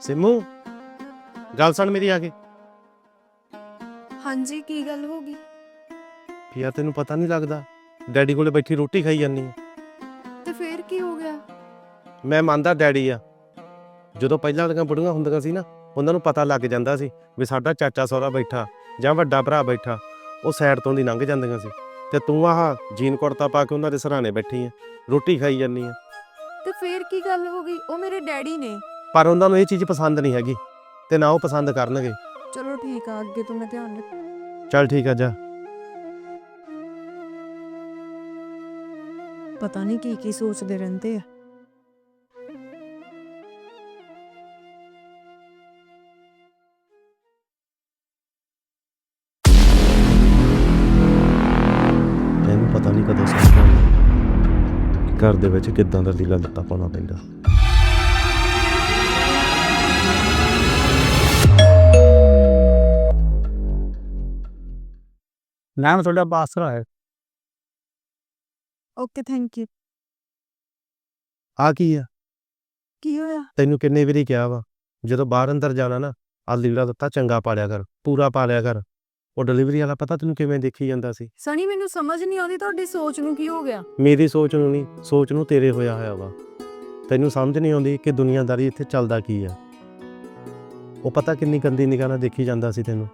ਸਿੰਮੂ ਗੱਲ ਸੁਣ ਮੇਰੀ ਆ ਕੇ। ਹਾਂਜੀ ਕੀ ਗੱਲ ਹੋ ਗਈ? ਯਾਰ ਤੈਨੂੰ ਪਤਾ ਨਹੀਂ ਲੱਗਦਾ ਡੈਡੀ ਕੋਲੇ ਬੈਠੀ ਰੋਟੀ ਖਾਈ ਜਾਂਦੀ ਤੇ ਫੇਰ ਕੀ ਹੋ ਗਿਆ? ਮੈਂ ਮੰਨਦਾ ਡੈਡੀ ਆ। ਜਦੋਂ ਪਹਿਲਾਂ ਵਾਲੀਆਂ ਬੁੜੀਆਂ ਹੁੰਦੀਆਂ ਸੀ ਨਾ ਉਹਨਾਂ ਨੂੰ ਪਤਾ ਲੱਗ ਜਾਂਦਾ ਸੀ ਵੀ ਸਾਡਾ ਚਾਚਾ ਸਹੁਰਾ ਬੈਠਾ ਜਾਂ ਵੱਡਾ ਭਰਾ ਬੈਠਾ ਉਹ ਸਾਈਡ ਤੋਂ ਦੀ ਲੰਘ ਜਾਂਦੀਆਂ ਸੀ। ਤੇ ਤੂੰ ਆਹ ਜੀਨ ਕੁੜਤਾ ਪਾ ਕੇ ਉਹਨਾਂ ਦੇ ਸਰਾਣੇ ਬੈਠੀ ਆ ਰੋਟੀ ਖਾਈ ਜਾਂਦੀ ਆ। ਤੇ ਫੇਰ ਕੀ ਗੱਲ ਹੋ ਗਈ? ਉਹ ਮੇਰੇ ਡੈਡੀ ਨੇ। ਪਰ ਉਹਨਾਂ ਨੂੰ ਇਹ ਚੀਜ਼ ਪਸੰਦ ਨਹੀਂ ਹੈਗੀ ਤੇ ਨਾ ਉਹ ਪਸੰਦ ਕਰਨਗੇ। ਚਲੋ ਠੀਕ ਆ ਅੱਗੇ ਤੋਂ ਮੈਂ ਧਿਆਨ ਰੱਖ ਚੱਲ ਠੀਕ ਆ ਜਾ। ਪਤਾ ਨਹੀਂ ਕੀ ਕੀ ਸੋਚਦੇ ਰਹਿੰਦੇ ਆ। ਇਹਨੂੰ ਪਤਾ ਨਹੀਂ ਕਦੋਂ ਕਿ ਘਰ ਦੇ ਵਿੱਚ ਕਿੱਦਾਂ ਦਾ ਲੀਲਾ ਲੱਤਾ ਪਾਉਣਾ ਪੈਂਦਾ। ਨਾਮ ਤੁਹਾਡਾ ਬਾਸਰਾ ਹੈ। ਓਕੇ ਥੈਂਕ ਯੂ ਆ ਕੀ ਆ? ਕੀ ਹੋਇਆ? ਤੈਨੂੰ ਕਿੰਨੇ ਵਾਰੀ ਕਿਹਾ ਵਾ ਜਦੋਂ ਬਾਹਰ ਅੰਦਰ ਜਾਣਾ ਨਾ ਆ ਲੀੜਾ ਦਿੱਤਾ ਚੰਗਾ ਪਾ ਲਿਆ ਕਰ ਪੂਰਾ ਪਾ ਲਿਆ ਕਰ। ਉਹ ਡਿਲੀਵਰੀ ਵਾਲਾ ਪਤਾ ਤੈਨੂੰ ਕਿਵੇਂ ਦੇਖੀ ਜਾਂਦਾ ਸੀ? ਸਣੀ ਮੈਨੂੰ ਸਮਝ ਨਹੀਂ ਆਉਂਦੀ ਤੁਹਾਡੀ ਸੋਚ ਨੂੰ ਕੀ ਹੋ ਗਿਆ। ਮੇਰੀ ਸੋਚ ਨੂੰ ਨਹੀਂ ਸੋਚ ਨੂੰ ਤੇਰੇ ਹੋਇਆ ਹੋਇਆ ਵਾ। ਤੈਨੂੰ ਸਮਝ ਨਹੀਂ ਆਉਂਦੀ ਕਿ ਦੁਨੀਆਦਾਰੀ ਇੱਥੇ ਚੱਲਦਾ ਕੀ ਆ। ਉਹ ਪਤਾ ਕਿੰਨੀ ਗੰਦੀ ਨਿਗਾਹ ਨਾਲ ਦੇਖੀ ਜਾਂਦਾ ਸੀ ਤੈਨੂੰ।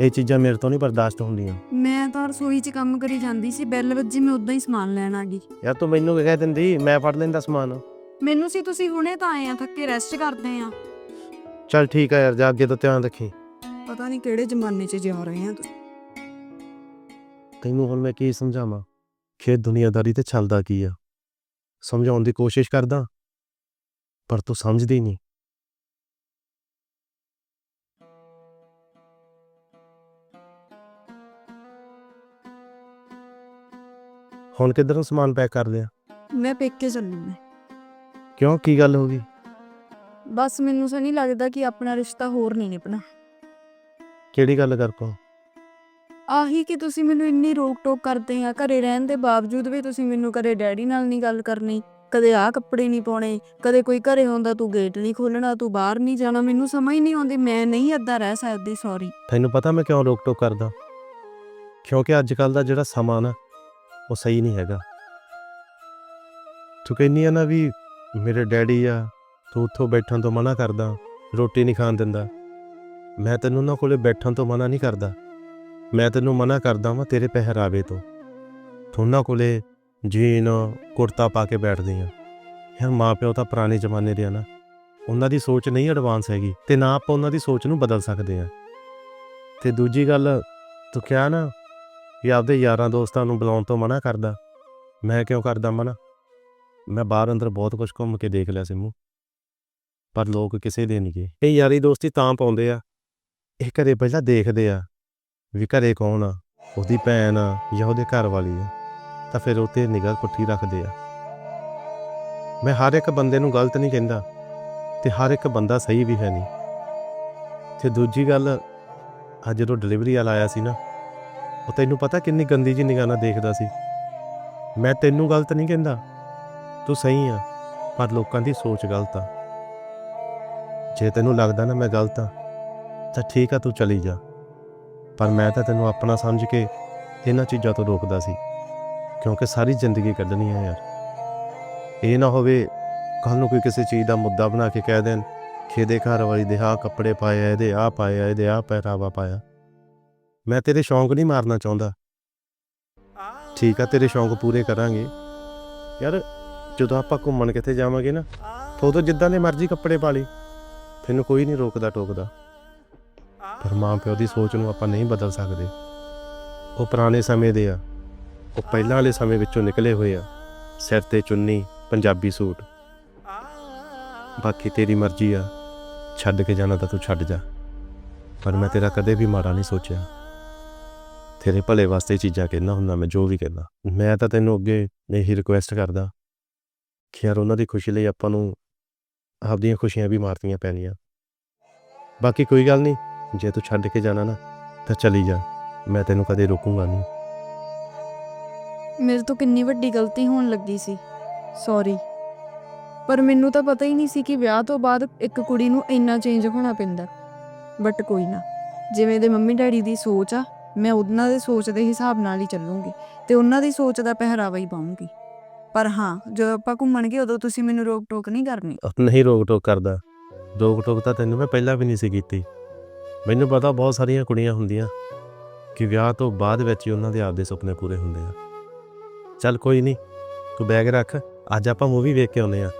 ਇਹ ਚੀਜ਼ਾਂ ਮੇਰੇ ਤੋਂ ਨਹੀਂ ਬਰਦਾਸ਼ਤ ਹੁੰਦੀਆਂ। ਮੈਂ ਤਾਂ ਰਸੋਈ 'ਚ ਕੰਮ ਕਰੀ ਜਾਂਦੀ ਸੀ ਬੈਲ ਵੱਜੀ ਮੈਂ ਉਦਾਂ ਹੀ ਸਮਾਨ ਲੈਣ ਆ ਗਈ। ਯਾਰ ਤੂੰ ਮੈਨੂੰ ਕਹਿ ਦਿੰਦੀ? ਮੈਂ ਫੜ ਲੈਂਦਾ ਸਮਾਨ। ਮੈਨੂੰ ਸੀ ਤੁਸੀਂ ਹੁਣੇ ਤਾਂ ਆਏ ਆ ਥੱਕੇ ਰੈਸਟ ਕਰਦੇ ਆ। ਚੱਲ ਠੀਕ ਆ ਯਾਰ ਜਾ ਅੱਗੇ ਤੋਂ ਧਿਆਨ ਰੱਖੀ। ਪਤਾ ਨਹੀਂ ਕਿਹੜੇ ਜ਼ਮਾਨੇ 'ਚ ਜਾ ਰਹੇ ਆ ਤੁਸੀਂ ਤੈਨੂੰ ਹੁਣ ਮੈਂ ਕੀ ਸਮਝਾਵਾਂ? ਕਿ ਦੁਨੀਆਦਾਰੀ ਤੇ ਚੱਲਦਾ ਕੀ ਆ? ਸਮਝਾਉਣ ਦੀ ਕੋਸ਼ਿਸ਼ ਕਰਦਾ ਪਰ ਤੂੰ ਸਮਝਦੀ ਨਹੀਂ। ਹੁਣ ਕਿੱਧਰੋਂ ਸਮਾਨ ਪੈਕ ਕਰ ਲਿਆ ਮੈਂ ਪੇਕੇ ਚੱਲੀ ਮੈਂ। ਕਿਉਂ? ਕੀ ਗੱਲ ਹੋ ਗਈ? ਬਸ ਮੈਨੂੰ ਸਾ ਨਹੀਂ ਲੱਗਦਾ ਕਿ ਆਪਣਾ ਰਿਸ਼ਤਾ ਹੋਰ ਨਹੀਂ ਨਿਭਣਾ। ਕਿਹੜੀ ਗੱਲ ਕਰ ਪਾ? ਆਹੀ ਕਿ ਤੁਸੀਂ ਮੈਨੂੰ ਇੰਨੀ ਰੋਕ ਟੋਕ ਕਰਦੇ ਆ ਘਰੇ ਰਹਿਣ ਦੇ ਬਾਵਜੂਦ ਵੀ ਤੁਸੀਂ ਮੈਨੂੰ ਕਦੇ ਡੈਡੀ ਨਾਲ ਨਹੀਂ ਗੱਲ ਕਰਨੀ ਕਦੇ ਆਹ ਕੱਪੜੇ ਨਹੀਂ ਪਾਉਣੇ ਕਦੇ ਕੋਈ ਘਰੇ ਹੁੰਦਾ ਤੂੰ ਗੇਟ ਨਹੀਂ ਖੋਲਣਾ ਤੂੰ ਬਾਹਰ ਨਹੀਂ ਜਾਣਾ ਮੈਨੂੰ ਸਮਝ ਨਹੀਂ ਆਉਂਦੀ ਮੈਂ ਨਹੀਂ ਏਦਾਂ ਰਹਿ ਸਕਦੀ ਸੌਰੀ ਤੈਨੂੰ ਪਤਾ ਮੈਂ ਕਿਉਂ ਰੋਕ ਟੋਕ ਕਰਦਾ? ਕਿਉਂਕਿ ਅੱਜ ਕੱਲ ਦਾ ਜਿਹੜਾ ਸਮਾਂ ਨਾ ਉਹ ਸਹੀ ਨਹੀਂ ਹੈਗਾ। ਤੂੰ ਕਹਿੰਦੀ ਆ ਨਾ ਵੀ ਮੇਰੇ ਡੈਡੀ ਆ, ਤੂੰ ਉੱਥੋਂ ਬੈਠਣ ਤੋਂ ਮਨਾ ਕਰਦਾ, ਰੋਟੀ ਨਹੀਂ ਖਾਣ ਦਿੰਦਾ। ਮੈਂ ਤੈਨੂੰ ਉਹਨਾਂ ਕੋਲੇ ਬੈਠਣ ਤੋਂ ਮਨਾ ਨਹੀਂ ਕਰਦਾ। ਮੈਂ ਤੈਨੂੰ ਮਨਾ ਕਰਦਾ ਵਾਂ ਤੇਰੇ ਪਹਿਰਾਵੇ ਤੋਂ। ਤੂੰ ਉਹਨਾਂ ਕੋਲੇ ਜੀਨ, ਕੁੜਤਾ ਪਾ ਕੇ ਬੈਠਦੀ ਆ। ਯਾਰ ਮਾਪਿਓ ਤਾਂ ਪੁਰਾਣੇ ਜ਼ਮਾਨੇ ਦੇ ਆ ਨਾ। ਉਹਨਾਂ ਦੀ ਸੋਚ ਨਹੀਂ ਐਡਵਾਂਸ ਹੈਗੀ ਤੇ ਨਾ ਆਪਾਂ ਉਹਨਾਂ ਦੀ ਸੋਚ ਨੂੰ ਬਦਲ ਸਕਦੇ ਆ। ਤੇ ਦੂਜੀ ਗੱਲ, ਤੂੰ ਕਿਹਾ ਨਾ ਵੀ ਆਪਦੇ ਯਾਰਾਂ ਦੋਸਤਾਂ ਨੂੰ ਬੁਲਾਉਣ ਤੋਂ ਮਨਾ ਕਰਦਾ। ਮੈਂ ਕਿਉਂ ਕਰਦਾ ਮਨਾ? ਮੈਂ ਬਾਹਰ ਅੰਦਰ ਬਹੁਤ ਕੁਝ ਘੁੰਮ ਕੇ ਦੇਖ ਲਿਆ ਸਿੰਮੂ ਪਰ ਲੋਕ ਕਿਸੇ ਦੇ ਨਹੀਂ ਗਏ ਇਹ ਯਾਰੀ ਦੋਸਤੀ ਤਾਂ ਪਾਉਂਦੇ ਆ। ਇਹ ਘਰੇ ਪਹਿਲਾਂ ਦੇਖਦੇ ਆ ਵੀ ਘਰੇ ਕੌਣ ਆ? ਉਹਦੀ ਭੈਣ ਆ ਜਾਂ ਉਹਦੇ ਘਰ ਵਾਲੀ ਆ? ਤਾਂ ਫਿਰ ਉਹ ਤੇ ਨਿਗਾਹ ਪੁੱਠੀ ਰੱਖਦੇ ਆ। ਮੈਂ ਹਰ ਇੱਕ ਬੰਦੇ ਨੂੰ ਗਲਤ ਨਹੀਂ ਕਹਿੰਦਾ ਤੇ ਹਰ ਇੱਕ ਬੰਦਾ ਸਹੀ ਵੀ ਹੈ ਨਹੀਂ। ਤੇ ਦੂਜੀ ਗੱਲ, ਅੱਜ ਜਦੋਂ ਡਿਲੀਵਰੀ ਵਾਲਾ ਆਇਆ ਸੀ ਨਾ ਉਹ ਤੈਨੂੰ ਪਤਾ ਕਿੰਨੀ ਗੰਦੀ ਜੀ ਨਿਗਾਹ ਨਾਲ ਦੇਖਦਾ ਸੀ। ਮੈਂ ਤੈਨੂੰ ਗਲਤ ਨਹੀਂ ਕਹਿੰਦਾ। ਤੂੰ ਸਹੀ ਆ, ਪਰ ਲੋਕਾਂ ਦੀ ਸੋਚ ਗਲਤ ਆ। ਜੇ ਤੈਨੂੰ ਲੱਗਦਾ ਨਾ ਮੈਂ ਗਲਤ ਆ, ਤਾਂ ਠੀਕ ਆ, ਤੂੰ ਚਲੀ ਜਾ। ਪਰ ਮੈਂ ਤਾਂ ਤੈਨੂੰ ਆਪਣਾ ਸਮਝ ਕੇ ਇਹਨਾਂ ਚੀਜ਼ਾਂ ਤੋਂ ਰੋਕਦਾ ਸੀ, ਕਿਉਂਕਿ ਸਾਰੀ ਜ਼ਿੰਦਗੀ ਕੱਢਣੀ ਹੈ ਯਾਰ। ਇਹ ਨਾ ਹੋਵੇ ਕੱਲ ਨੂੰ ਕੋਈ ਕਿਸੇ ਚੀਜ਼ ਦਾ ਮੁੱਦਾ ਬਣਾ ਕੇ ਕਹਿ ਦੇਣ ਕਿ ਇਹਦੇ ਘਰ ਵਾਲੀ ਦੇ ਆਹ ਕੱਪੜੇ ਪਾਏ ਇਹਦੇ ਆਹ ਪਾਇਆ ਇਹਦੇ ਆਹ ਪਹਿਰਾਵਾ ਪਾਇਆ। ਮੈਂ ਤੇਰੇ ਸ਼ੌਂਕ ਨਹੀਂ ਮਾਰਨਾ ਚਾਹੁੰਦਾ। ਠੀਕ ਆ, ਤੇਰੇ ਸ਼ੌਂਕ ਪੂਰੇ ਕਰਾਂਗੇ। ਯਾਰ, ਜਦੋਂ ਆਪਾਂ ਘੁੰਮਣ ਕਿੱਥੇ ਜਾਵਾਂਗੇ ਨਾ ਉਦੋਂ ਜਿੱਦਾਂ ਦੇ ਮਰਜ਼ੀ ਕੱਪੜੇ ਪਾ ਲਈ। ਤੈਨੂੰ ਕੋਈ ਨਹੀਂ ਰੋਕਦਾ ਟੋਕਦਾ। ਪਰ ਮਾਂ ਪਿਓ ਦੀ ਸੋਚ ਨੂੰ ਆਪਾਂ ਨਹੀਂ ਬਦਲ ਸਕਦੇ। ਉਹ ਪੁਰਾਣੇ ਸਮੇਂ ਦੇ ਆ। ਉਹ ਪਹਿਲਾਂ ਵਾਲੇ ਸਮੇਂ ਵਿੱਚੋਂ ਨਿਕਲੇ ਹੋਏ ਆ। ਸਿਰ ਤੇ ਚੁੰਨੀ, ਪੰਜਾਬੀ ਸੂਟ। ਬਾਕੀ ਤੇਰੀ ਮਰਜ਼ੀ ਆ। ਛੱਡ ਕੇ ਜਾਣਾ ਤਾਂ ਤੂੰ ਛੱਡ ਜਾ। ਪਰ ਮੈਂ ਤੇਰਾ ਕਦੇ ਵੀ ਮਾੜਾ ਨਹੀਂ ਸੋਚਿਆ। ਤੇਰੇ ਭਲੇ ਵਾਸਤੇ ਚੀਜ਼ਾਂ ਕਹਿਣਾ ਹੁੰਦਾ, ਮੈਂ ਜੋ ਵੀ ਕਹਿਣਾ ਮੈਂ ਤਾਂ ਤੈਨੂੰ ਅੱਗੇ ਇਹੀ ਰਿਕੁਐਸਟ ਕਰਦਾ ਕਿ ਯਾਰ ਉਹਨਾਂ ਦੀ ਖੁਸ਼ੀ ਲਈ ਆਪਾਂ ਨੂੰ ਆਪਦੀਆਂ ਖੁਸ਼ੀਆਂ ਵੀ ਮਾਰਨੀਆਂ ਪੈਣੀਆਂ। ਬਾਕੀ ਕੋਈ ਗੱਲ ਨਹੀਂ, ਜੇ ਤੂੰ ਛੱਡ ਕੇ ਜਾਣਾ ਨਾ, ਤਾਂ ਚਲੀ ਜਾ। ਮੈਂ ਤੈਨੂੰ ਕਦੇ ਰੋਕੂੰਗਾ ਨਹੀਂ। ਮੇਰੇ ਤੋਂ ਕਿੰਨੀ ਵੱਡੀ ਗਲਤੀ ਹੋਣ ਲੱਗੀ ਸੀ। ਸੌਰੀ ਪਰ ਮੈਨੂੰ ਤਾਂ ਪਤਾ ਹੀ ਨਹੀਂ ਸੀ ਕਿ ਵਿਆਹ ਤੋਂ ਬਾਅਦ ਇੱਕ ਕੁੜੀ ਨੂੰ ਇੰਨਾ ਚੇਂਜ ਹੋਣਾ ਪੈਂਦਾ। ਬਟ ਕੋਈ ਨਾ। ਜਿਵੇਂ ਦੇ ਮੰਮੀ ਡੈਡੀ ਦੀ ਸੋਚ ਆ ਮੈਂ ਉਹਨਾਂ ਦੇ ਸੋਚ ਦੇ ਹਿਸਾਬ ਨਾਲ ਹੀ ਚੱਲੂੰਗੀ ਤੇ ਉਹਨਾਂ ਦੀ ਸੋਚ ਦਾ ਪਹਿਰਾਵਾ ਹੀ ਪਾਉਂਗੀ। ਪਰ ਹਾਂ ਜਦੋਂ ਆਪਾਂ ਘੁੰਮਣਗੇ ਉਦੋਂ ਤੁਸੀਂ ਮੈਨੂੰ ਰੋਕ ਟੋਕ ਨਹੀਂ ਕਰਨੀ? ਨਹੀਂ ਰੋਕ ਟੋਕ ਕਰਦਾ। ਰੋਕ ਟੋਕ ਤਾਂ ਤੈਨੂੰ ਮੈਂ ਪਹਿਲਾਂ ਵੀ ਨਹੀਂ ਸੀ ਕੀਤੀ। ਮੈਨੂੰ ਪਤਾ ਬਹੁਤ ਸਾਰੀਆਂ ਕੁੜੀਆਂ ਹੁੰਦੀਆਂ ਕਿ ਵਿਆਹ ਤੋਂ ਬਾਅਦ ਵਿੱਚ ਹੀ ਉਹਨਾਂ ਦੇ ਆਪਦੇ ਸੁਪਨੇ ਪੂਰੇ ਹੁੰਦੇ ਆ। ਚੱਲ ਕੋਈ ਨਹੀਂ ਤੂੰ ਬੈਗ ਰੱਖ ਅੱਜ ਆਪਾਂ ਮੂਵੀ ਵੇਖ ਕੇ ਆਉਨੇ ਆ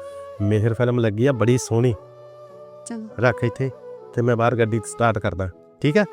ਮੇਹਰ ਫਿਲਮ ਲੱਗੀ ਆ ਬੜੀ ਸੋਹਣੀ। ਚਲੋ। ਰੱਖ ਇੱਥੇ ਤੇ ਮੈਂ ਬਾਹਰ ਗੱਡੀ ਸਟਾਰਟ ਕਰਦਾ। ਠੀਕ ਆ?